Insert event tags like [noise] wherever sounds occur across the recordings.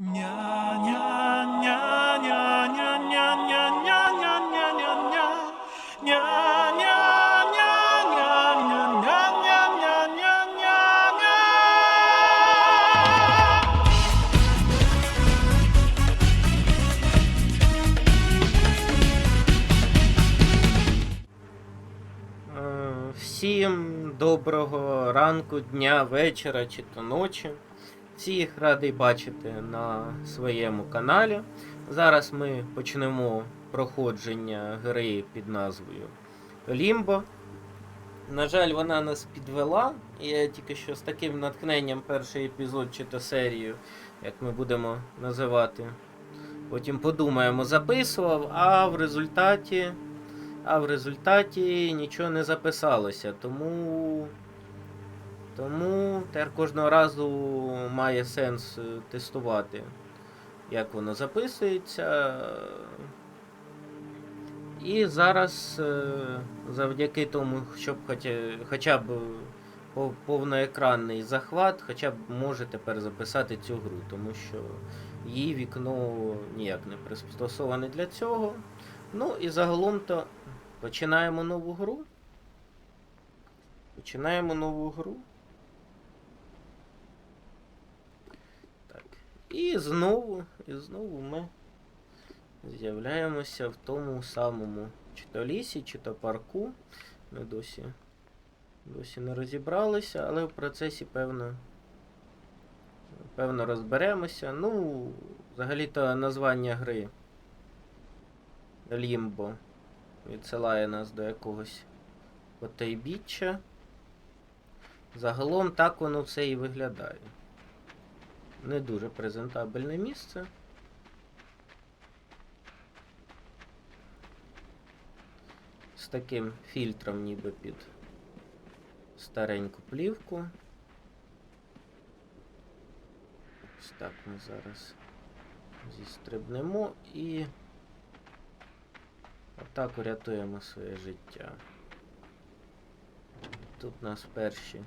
Всім доброго ранку, дня, вечора чи то ночі. Всіх радий бачити на своєму каналі. Зараз ми почнемо проходження гри під назвою Лімбо. На жаль, вона нас підвела. Я тільки що з таким натхненням перший епізод чи то серію, як ми будемо називати. Потім подумаємо, записував, а в результаті а в результаті нічого не записалося. Тому. Тому тепер кожного разу має сенс е, тестувати, як воно записується. І зараз, е, завдяки тому, щоб хоча, б повноекранний захват, хоча б може тепер записати цю гру, тому що її вікно ніяк не пристосоване для цього. Ну і загалом то починаємо нову гру. Починаємо нову гру. Так. І знову, і знову ми з'являємося в тому самому чи то лісі, чи то парку. Ми досі, досі не розібралися, але в процесі певно. Певно розберемося. Ну, взагалі-то названня гри Лімбо відсилає нас до якогось потайбіччя. Загалом так воно все і виглядає. Не дуже презентабельне місце. З таким фільтром ніби під стареньку плівку. Ось так ми зараз зістрибнемо і отак урятуємо своє життя. Тут у нас перші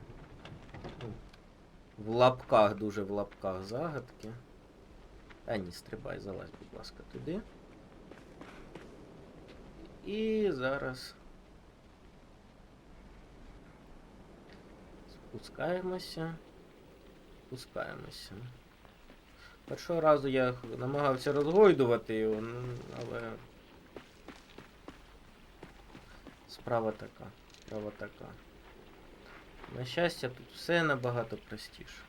ну, в лапках, дуже в лапках загадки. А ні, стрибай, залазь, будь ласка, туди. І зараз спускаємося. Спускаємося. Першого разу я намагався розгойдувати його, але справа така. Справа така. На щастя, тут все набагато простіше.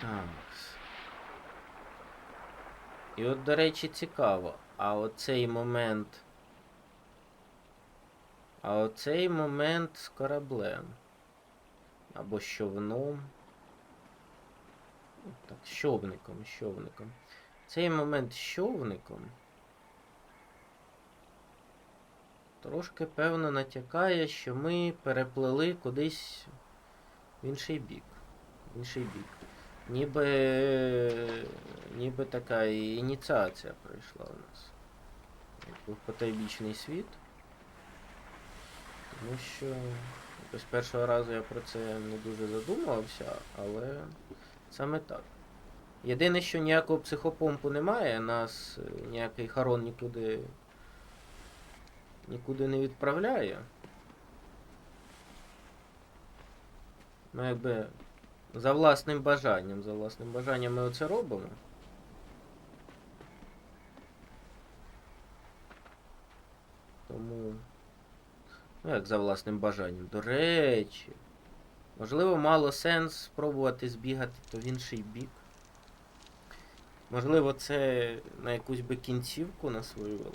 Так. І от, до речі, цікаво, а оцей момент. А оцей момент з кораблем. Або з човном. Ну, Так, з човником, з човником. Цей момент з човником. Трошки певно натякає, що ми переплили кудись в інший бік. В інший бік. Ніби. Ніби така ініціація пройшла у нас. Якби в потайбічний світ. Тому що якось першого разу я про це не дуже задумувався, але саме так. Єдине, що ніякого психопомпу немає, нас е, ніякий Харон нікуди нікуди не відправляє. Ми якби за власним бажанням, за власним бажанням ми оце робимо. Тому. Ну, як за власним бажанням. До речі. Можливо, мало сенс спробувати збігати то в інший бік. Можливо, це на якусь би кінцівку на свою вело.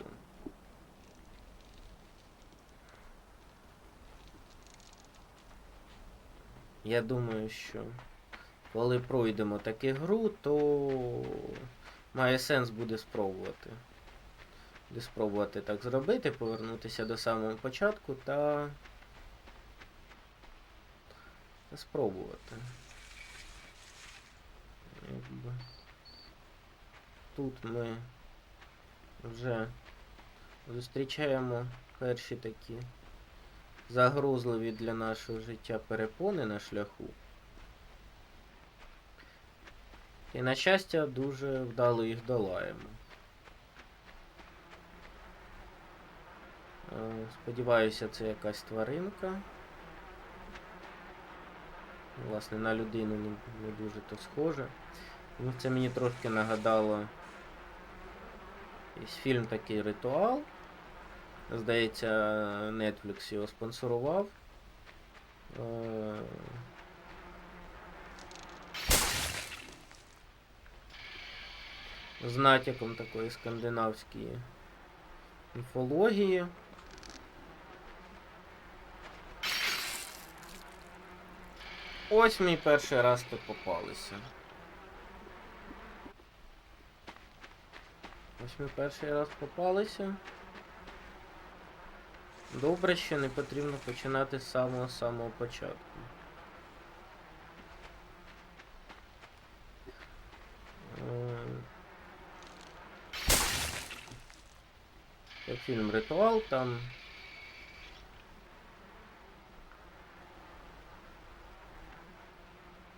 Я думаю, що коли пройдемо таку гру, то має сенс буде спробувати. Буде спробувати так зробити, повернутися до самого початку та, та спробувати. Якби. Тут ми вже зустрічаємо перші такі загрозливі для нашого життя перепони на шляху. І на щастя, дуже вдало їх долаємо. Е, Сподіваюся, це якась тваринка. Власне, на людину не, дуже то схоже. Ну, це мені трошки нагадало. Є фільм такий ритуал. Здається, Netflix його спонсорував. Е, З натяком такої скандинавської міфології. Ось мій перший раз тут попалися. Ось ми перший раз попалися. Добре, що не потрібно починати з самого самого початку. Е, Це фільм Ритуал, там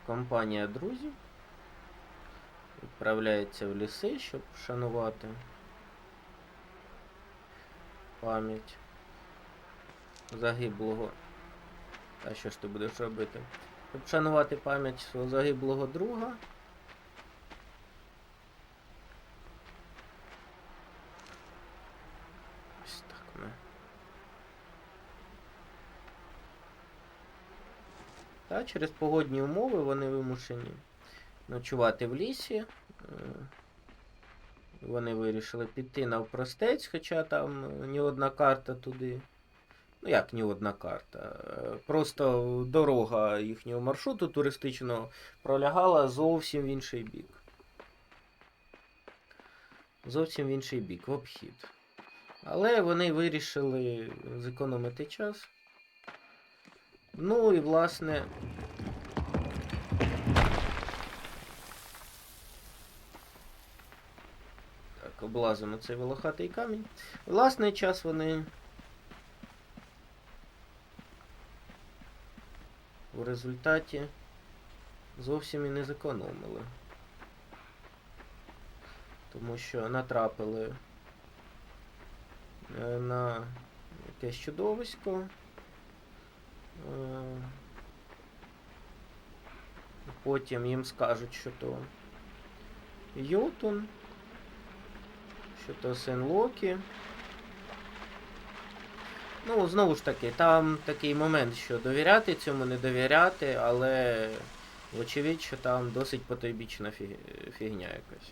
компанія друзів відправляється в ліси, щоб вшанувати пам'ять загиблого. А що ж ти будеш робити? Щоб вшанувати пам'ять свого загиблого друга. Ось так ми. Та через погодні умови вони вимушені ночувати в лісі. Е, Вони вирішили піти навпростець, хоча там ні одна карта туди. Ну як ні одна карта. Просто дорога їхнього маршруту туристичного пролягала зовсім в інший бік. Зовсім в інший бік, в обхід. Але вони вирішили зекономити час. Ну і власне. Облазимо цей волохатий камінь. Власний час вони. У результаті зовсім і не зекономили. Тому що натрапили е, на якесь чудовисько. Е, Потім їм скажуть, що то Йотун, що то син Локі. Ну, знову ж таки, там такий момент, що довіряти цьому, не довіряти, але вочевидь, що там досить потойбічна фі- фігня якась.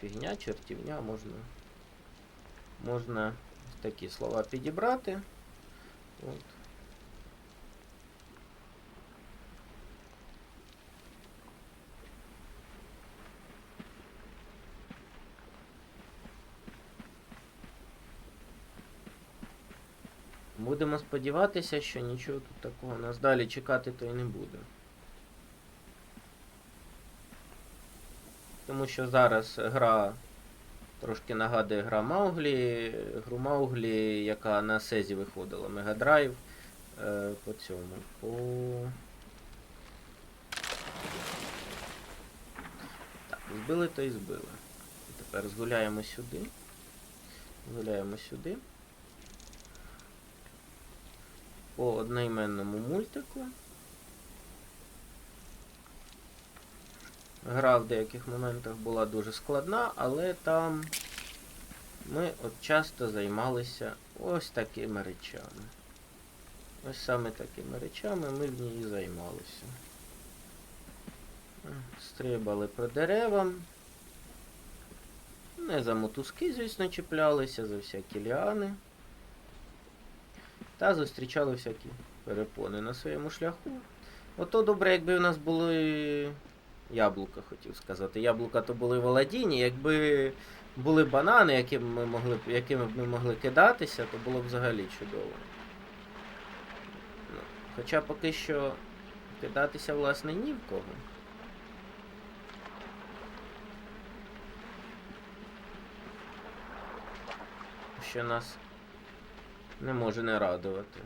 Фігня, чертівня, можна. Можна такі слова підібрати. От. Будемо сподіватися, що нічого тут такого нас далі чекати то й не буде. Тому що зараз гра трошки нагадує гра Мауглі, гру Мауглі, яка на Сезі виходила, Мегадрайв. Е, по цьому. По... Так, збили то і збили. Тепер згуляємо сюди. Згуляємо сюди. По одноіменному мультику. Гра в деяких моментах була дуже складна, але там ми от часто займалися ось такими речами. Ось саме такими речами ми в ній займалися. Стрибали по деревам. Не за мотузки, звісно, чіплялися, за всякі ліани. Та зустрічали всякі перепони на своєму шляху. Ото добре, якби у нас були яблука, хотів сказати. Яблука то були в Аладдіні. Якби були банани, якими ми могли якими б ми могли кидатися, то було б взагалі чудово. Ну, Хоча поки що кидатися, власне, ні в кого. Що нас Не може не радувати.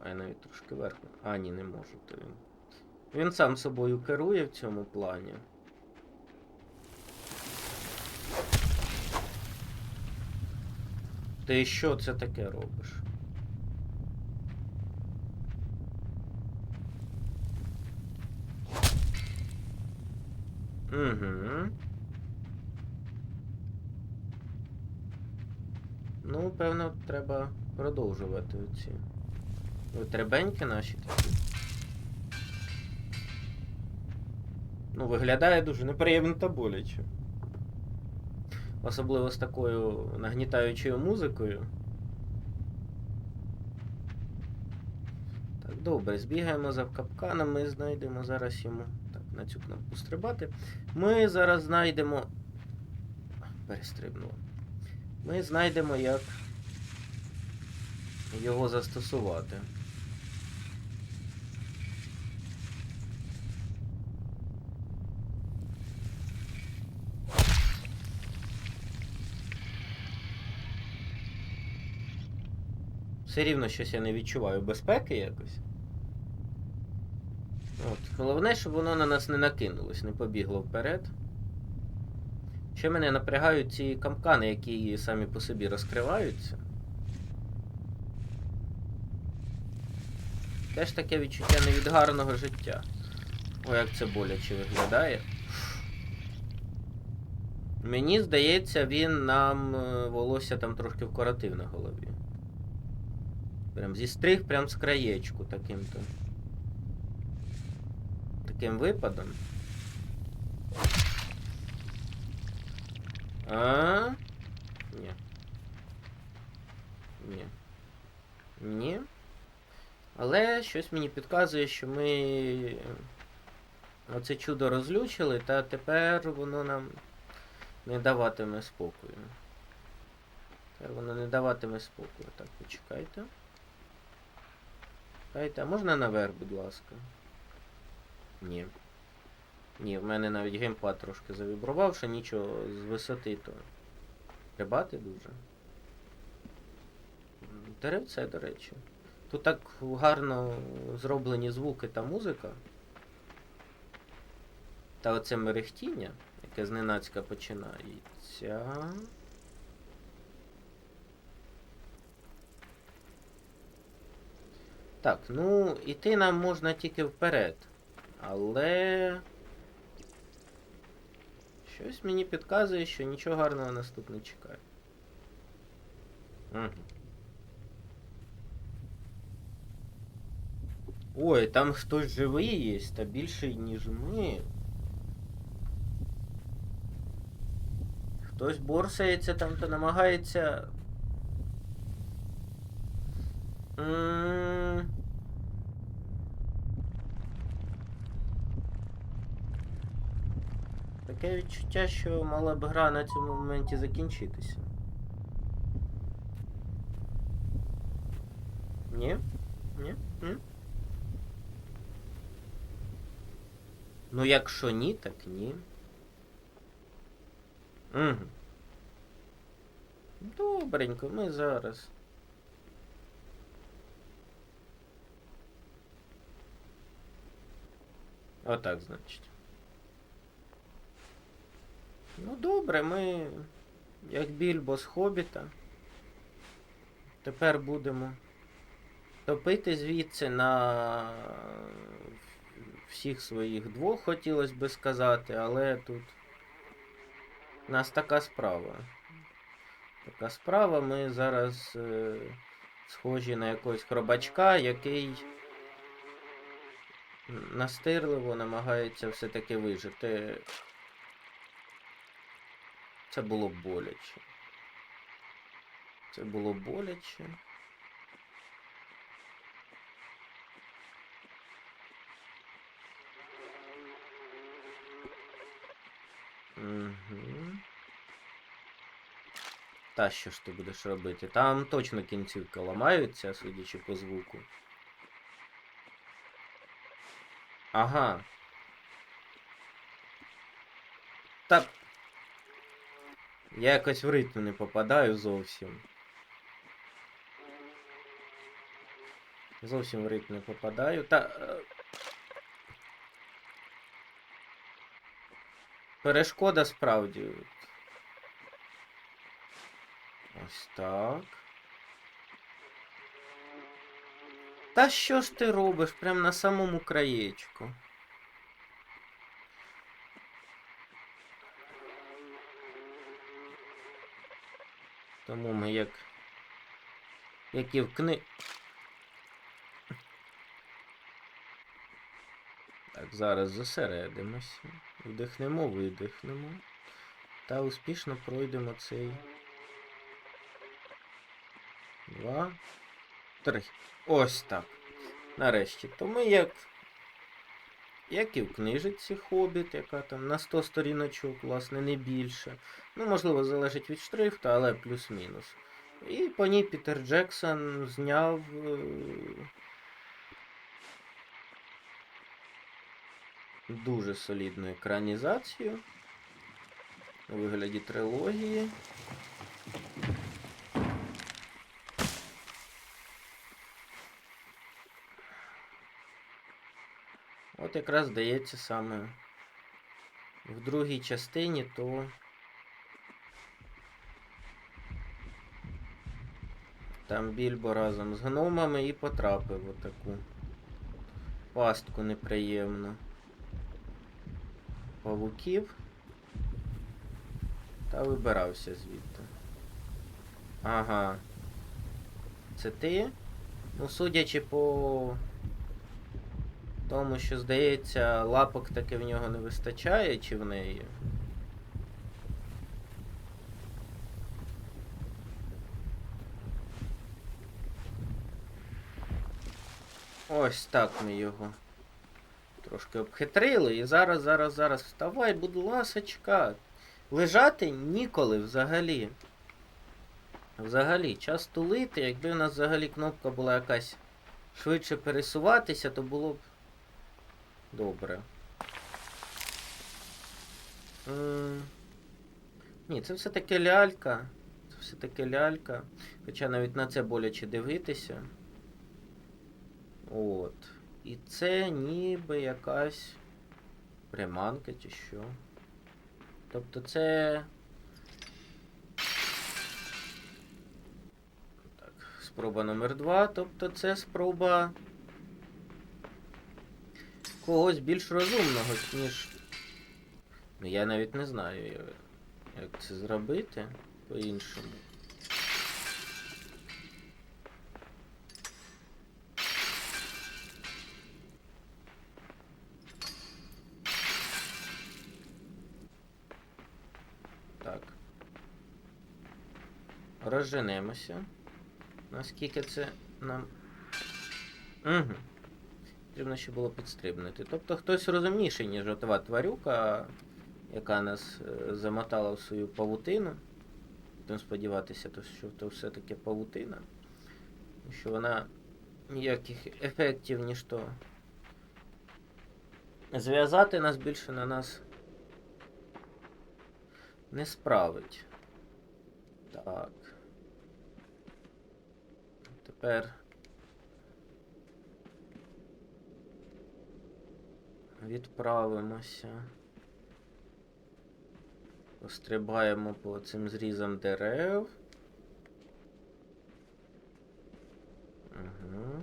А я навіть трошки вверх. А, ні, не можу, то він. Він сам собою керує в цьому плані. Ти що це таке робиш? Угу. Ну, певно, треба продовжувати оці. Витребеньки наші такі. Ну, виглядає дуже неприємно та боляче. Особливо з такою нагнітаючою музикою. Так, добре, збігаємо за капканами і знайдемо зараз йому. На цю кнопку стрибати. Ми зараз знайдемо. Перестрибнуло. Ми знайдемо, як його застосувати. Все рівно щось я не відчуваю безпеки якось. От. Головне, щоб воно на нас не накинулось, не побігло вперед. Ще мене напрягають ці камкани, які самі по собі розкриваються. Теж таке відчуття не від гарного життя. О, як це боляче виглядає. Мені здається, він нам е, волосся там трошки вкоротив на голові. Прям зістриг прям з краєчку таким-то. Таким випадом. А? Ні. Ні. Ні. Але щось мені підказує, що ми оце чудо розлючили, та тепер воно нам не даватиме спокою. Тепер воно не даватиме спокою. Так, почекайте. Чекайте, а можна наверх, будь ласка? Ні. Ні, в мене навіть геймпад трошки завібрував, що нічого з висоти то. Рибати дуже. Деревце, до речі. Тут так гарно зроблені звуки та музика. Та оце мерехтіння, яке зненацька починається. Так, ну, іти нам можна тільки вперед. Але. Щось мені підказує, що нічого гарного нас не чекає. Угу. Ой, там хтось живий є, та більший, ніж ми. Хтось борсається там та намагається. М, Таке відчуття, що мала б гра на цьому моменті закінчитися. Ні? Ні? Ні? Ну, якщо ні, так ні. Угу. Добренько, ми зараз. Отак, значить. Ну, добре, ми, як більбо з хобіта. Тепер будемо топити звідси на всіх своїх двох, хотілося би сказати, але тут у нас така справа. Така справа, ми зараз е, схожі на якогось хробачка, який настирливо намагається все-таки вижити. Це було боляче. Це було боляче. Угу. Та що ж ти будеш робити? Там точно кінцівки ламаються, судячи по звуку. Ага. Так. Я якось в ритм не попадаю зовсім. Зовсім в ритм не попадаю. Та. е, Перешкода справді. Ось так. Та що ж ти робиш прямо на самому краєчку? Тому ми як. Як і в кни... Так, зараз зосередимося. Вдихнемо, видихнемо. Та успішно пройдемо цей. Два. Три. Ось так. Нарешті. То ми як. Як і в книжці Хобіт, яка там на 100 сторіночок, власне, не більше. Ну, можливо, залежить від шрифту, але плюс-мінус. І по ній Пітер Джексон зняв. е, Дуже солідну екранізацію у вигляді трилогії. Якраз здається саме в другій частині, то там Більбо разом з гномами і потрапив у таку пастку неприємну павуків та вибирався звідти. Ага. Це ти? Ну, судячи по тому, що, здається, лапок таки в нього не вистачає, чи в неї. Ось так ми його трошки обхитрили. І зараз, зараз, зараз вставай, будь ласочка. Лежати ніколи взагалі. Взагалі, час тулити, якби у нас взагалі кнопка була якась швидше пересуватися, то було б добре. М, Ні, це все-таки лялька. Це все-таки лялька. Хоча навіть на це боляче дивитися. От. І це ніби якась приманка чи що. Тобто це. Спроба номер два. Тобто це спроба когось більш розумного, ніж. Ну я навіть не знаю, як це зробити по-іншому. Так. Розженемося. Наскільки це нам. Угу. Потрібно ще було підстрибнути. Тобто хтось розумніший, ніж отова тварюка, яка нас е, замотала в свою павутину. Будемо сподіватися, що то все-таки павутина. Що вона ніяких ефектів, ніж то. Зв'язати нас більше на нас не справить. Так. Тепер. Відправимося. Пострибаємо по цим зрізам дерев. Угу.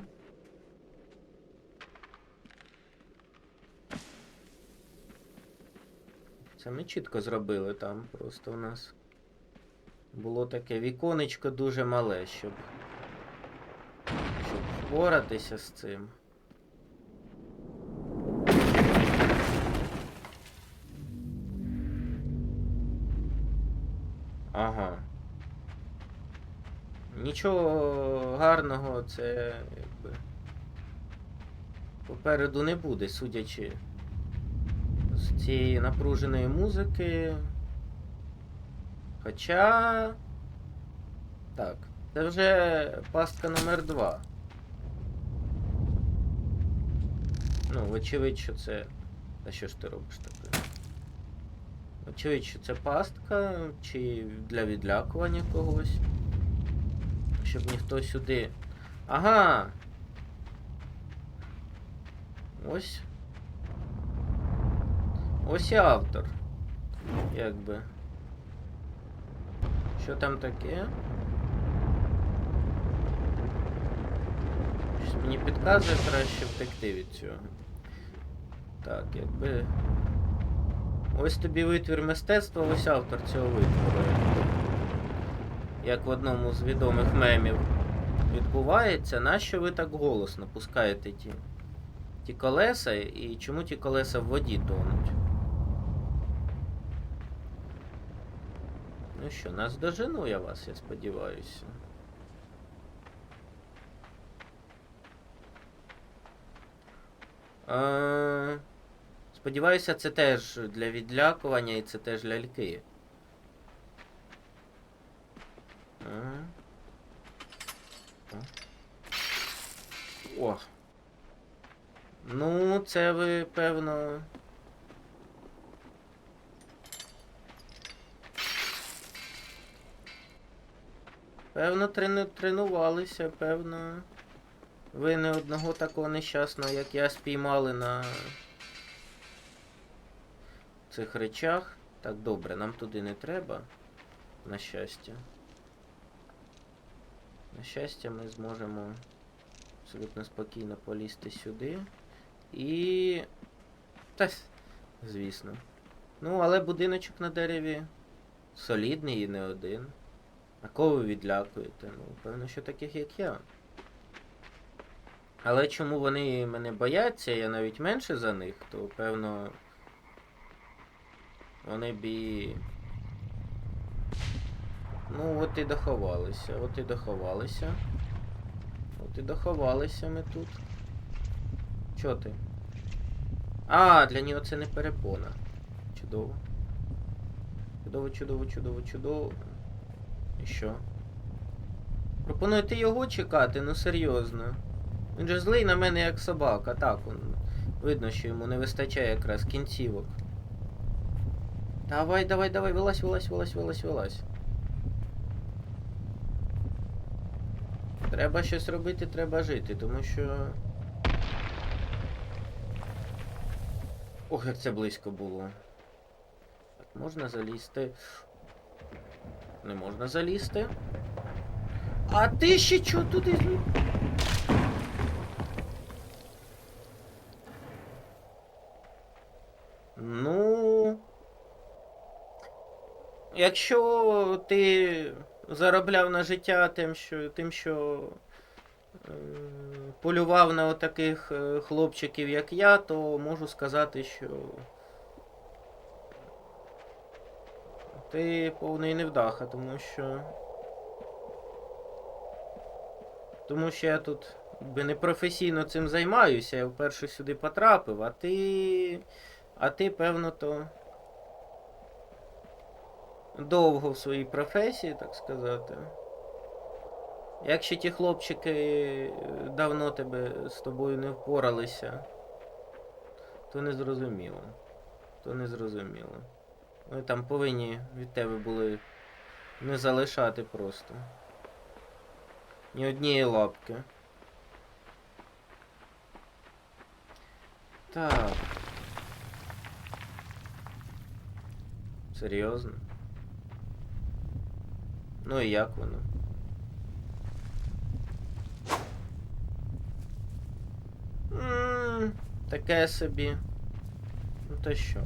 Це ми чітко зробили там. Просто у нас було таке віконечко дуже мале, щоб, щоб впоратися з цим. Нічого гарного це якби. Попереду не буде, судячи з цієї напруженої музики. Хоча. Так, це вже пастка номер 2. Ну, вочевидь, що це. А що ж ти робиш таке? Очевидь, що це пастка, чи для відлякування когось. Щоб ніхто сюди. Ага! Ось. Ось і автор. Якби. Що там таке? Щось мені підказує краще втекти від цього. Так, якби. Ось тобі витвір мистецтва, ось автор цього витвору. Як в одному з відомих мемів відбувається, нащо ви так голосно пускаєте ті, ті колеса і чому ті колеса в воді тонуть? Ну що, нас дожену я вас, я сподіваюся. Е, Сподіваюся, це теж для відлякування і це теж ляльки. Ага. О. Ну, це ви, певно. Певно, трену- тренувалися, певно. Ви не одного такого нещасного, як я, спіймали на цих речах. Так, добре, нам туди не треба. На щастя. На щастя, ми зможемо абсолютно спокійно полізти сюди. І. Та, звісно. Ну, але будиночок на дереві солідний і не один. А кого ви відлякуєте? Ну, певно, що таких, як я. Але чому вони мене бояться, я навіть менше за них, то певно. Вони б. Ну, от і доховалися, от і доховалися. От і доховалися ми тут. Чо ти? А, для нього це не перепона. Чудово. Чудово, чудово, чудово, чудово. І що? Пропонуєте його чекати? Ну серйозно. Він же злий на мене як собака, так он. Видно, що йому не вистачає якраз кінцівок. Давай, давай, давай, вилазь, вилазь, вилазь, вилазь, вилазь. Треба щось робити, треба жити, тому що. Ох, як це близько було. Так, можна залізти. Не можна залізти. А ти ще чого туди? Ну. Якщо ти заробляв на життя тим, що, тим, що е, полював на таких хлопчиків, як я, то можу сказати, що ти повний невдаха, тому що. Тому що я тут якби непрофесійно цим займаюся, я вперше сюди потрапив, а ти. А ти, певно, то довго в своїй професії, так сказати. Якщо ті хлопчики давно тебе з тобою не впоралися, то не зрозуміло. То не зрозуміло. Вони там повинні від тебе були не залишати просто. Ні однієї лапки. Так. Серйозно? Ну і як воно? Таке собі. Ну то що?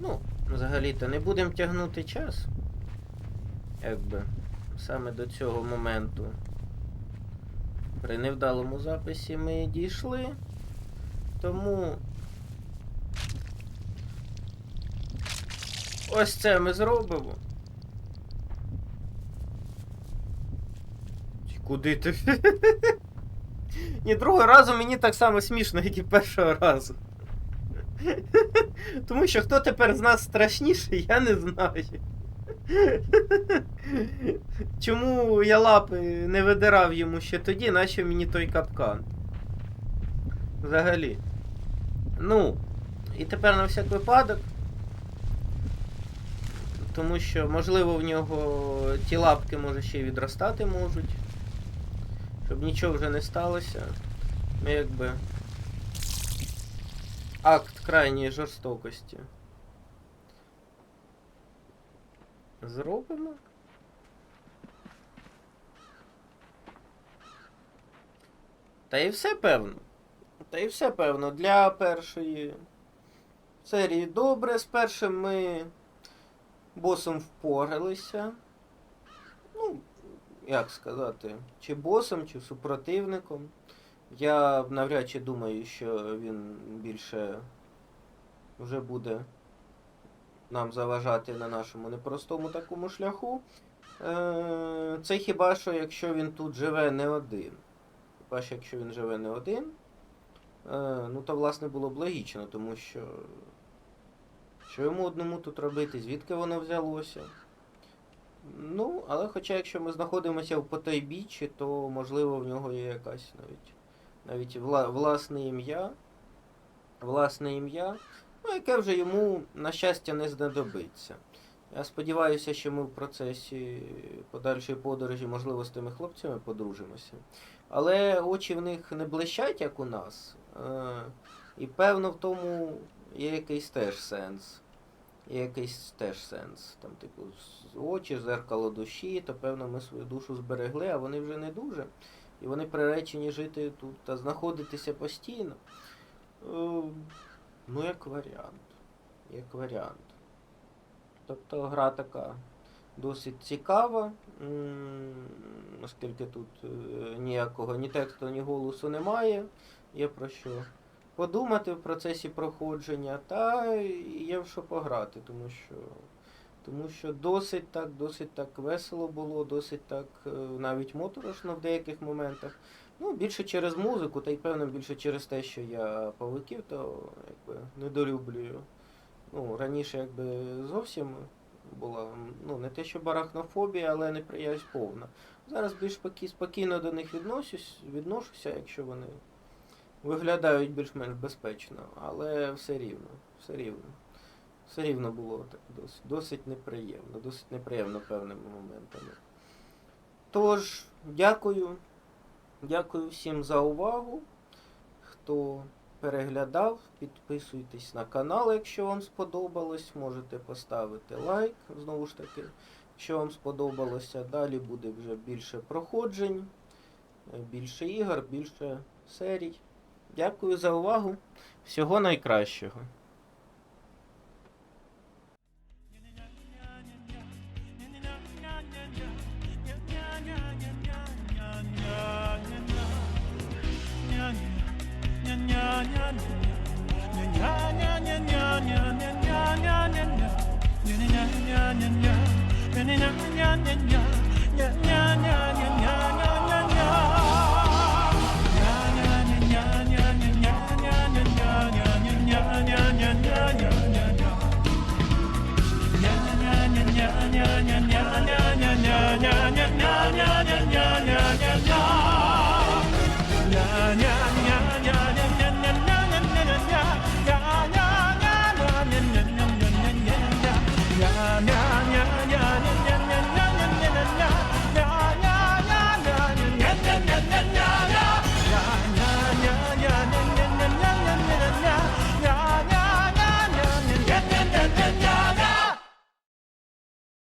Ну, взагалі-то не будемо тягнути час. Якби саме до цього моменту. При невдалому записі ми дійшли. Тому Ось це ми зробимо. Куди ти? [laughs] Ні, другого разу мені так само смішно, як і першого разу. Тому що хто тепер з нас страшніший, я не знаю. Чому я лапи не видирав йому ще тоді, наче мені той капкан? Взагалі. Ну, і тепер на всяк випадок. Тому що, можливо, в нього ті лапки може ще й відростати можуть. Щоб нічого вже не сталося. Ми якби. Акт крайньої жорстокості. Зробимо. Та і все певно. Та і все певно. Для першої серії добре. З першим ми босом впоралися. Як сказати, чи босом, чи супротивником. Я навряд чи думаю, що він більше вже буде нам заважати на нашому непростому такому шляху. Е, Це хіба що, якщо він тут живе не один. Хіба що якщо він живе не один, е, ну то власне було б логічно, тому що що йому одному тут робити, звідки воно взялося? Ну, але хоча якщо ми знаходимося в потайбіччі, то можливо в нього є якась навіть навіть вла, власне ім'я. Власне ім'я, ну, яке вже йому, на щастя, не знадобиться. Я сподіваюся, що ми в процесі подальшої подорожі, можливо, з тими хлопцями подружимося. Але очі в них не блищать, як у нас. Е, і певно в тому є якийсь теж сенс. Є якийсь теж сенс. Там, типу, очі, зеркало душі, то певно ми свою душу зберегли, а вони вже не дуже. І вони приречені жити тут та знаходитися постійно. Е, ну, як варіант. Як варіант. Тобто гра така досить цікава, оскільки тут е, ніякого ні тексту, ні голосу немає. Є про що подумати в процесі проходження, та є в що пограти, тому що, тому що досить так, досить так весело було, досить так е, навіть моторошно в деяких моментах. Ну, більше через музику, та й певно більше через те, що я павуків, то якби недолюблюю. Ну, раніше якби зовсім була, ну, не те, що барахнофобія, але неприязнь повна. Зараз більш спокійно до них відношусь, відношуся, якщо вони виглядають більш-менш безпечно, але все рівно, все рівно. Все рівно було так досить, досить неприємно, досить неприємно певними моментами. Тож, дякую. Дякую всім за увагу. Хто переглядав, підписуйтесь на канал, якщо вам сподобалось. Можете поставити лайк, знову ж таки, якщо вам сподобалося. Далі буде вже більше проходжень, більше ігор, більше серій. Дякую за увагу. Всього найкращого. Yeah.